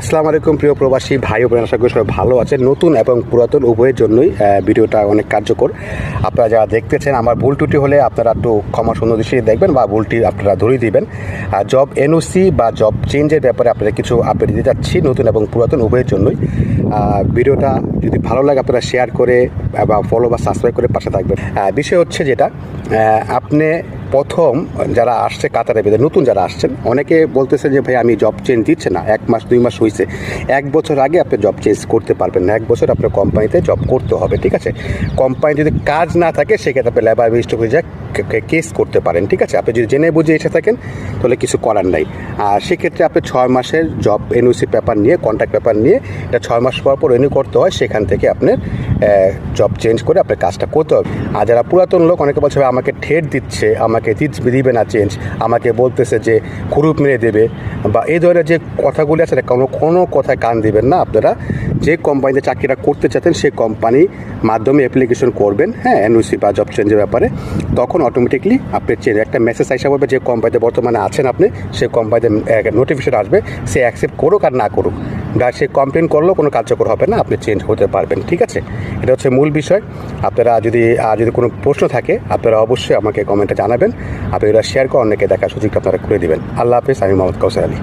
আসসালামু আলাইকুম, প্রিয় প্রবাসী ভাই ও বোনেরা সবাই ভালো আছে নতুন এবং পুরাতন উভয়ের জন্যই ভিডিওটা অনেক কার্যকর। আপনারা যারা দেখতেছেন, আমার ভুল ত্রুটি হলে আপনারা একটু ক্ষমা সুন্দর দৃষ্টিতে দেখবেন বা ভুলটি আপনারা ধরিয়ে দিবেন। জব এনওসি বা জব চেঞ্জের ব্যাপারে আপনারা কিছু আপডেট দিতে চাচ্ছি নতুন এবং পুরাতন উভয়ের জন্যই। ভিডিওটা যদি ভালো লাগে, আপনারা শেয়ার করে বা ফলো বা সাবস্ক্রাইব করে পাশে থাকবেন। বিষয় হচ্ছে যেটা আপনি প্রথম যারা আসছে কাতারে বেঁধে নতুন যারা আসছেন, অনেকে বলতেছে যে, ভাই, আমি জব চেঞ্জ দিচ্ছে না, এক মাস, দুই মাস হয়েছে এক বছর আগে আপনি জব চেঞ্জ করতে পারবেন না, এক বছর আপনার কোম্পানিতে জব করতে হবে, ঠিক আছে? কোম্পানি যদি কাজ না থাকে, সেক্ষেত্রে আপনি লেবার রেজিস্টার হয়ে যায় কেস করতে পারেন, ঠিক আছে? আপনি যদি জেনে বুঝে এসে থাকেন, তাহলে কিছু করার নাই। আর সেক্ষেত্রে আপনি ছয় মাসের জব এনওসি পেপার নিয়ে কন্ট্যাক্ট পেপার নিয়ে, এটা ছয় মাস পর পর রিনিউ করতে হয়, সেখান থেকে আপনার জব চেঞ্জ করে আপনার কাজটা করতে হবে। আর যারা পুরাতন লোক, অনেকে বলছে আমাকে ঠেট দিচ্ছে, আমাকে দিবে না চেঞ্জ আমাকে বলতেছে যে খুরুপ মেরে দেবে। বা এই ধরনের যে কথাগুলি আছে কোনো কোনো কথায় কান দিবেন না আপনারা। যে কোম্পানিতে চাকরিটা করতে চাচ্ছেন সেই কোম্পানি মাধ্যমে অ্যাপ্লিকেশন করবেন হ্যাঁ এনওসি বা জব চেঞ্জের ব্যাপারে। তখন অটোমেটিকলি আপনি চেঞ্জ একটা মেসেজ আসা বলবে যে কোম্পানিতে বর্তমানে আছেন আপনি। সেই কোম্পানিতে নোটিফিকেশন আসবে, সে অ্যাকসেপ্ট করুক আর না করুক। বা সে কমপ্লেন করলেও কোনো কার্যকর হবে না, আপনি চেঞ্জ হতে পারবেন, ঠিক আছে? এটা হচ্ছে মূল বিষয়। আপনারা যদি আর যদি কোনো প্রশ্ন থাকে, আপনারা অবশ্যই আমাকে কমেন্টে জানাবেন। আপনি এটা শেয়ার করে অনেকে দেখার সুযোগ আপনারা করে দেবেন। আল্লাহ হাফিজ, আমি মোহাম্মদ কৌসার আলী।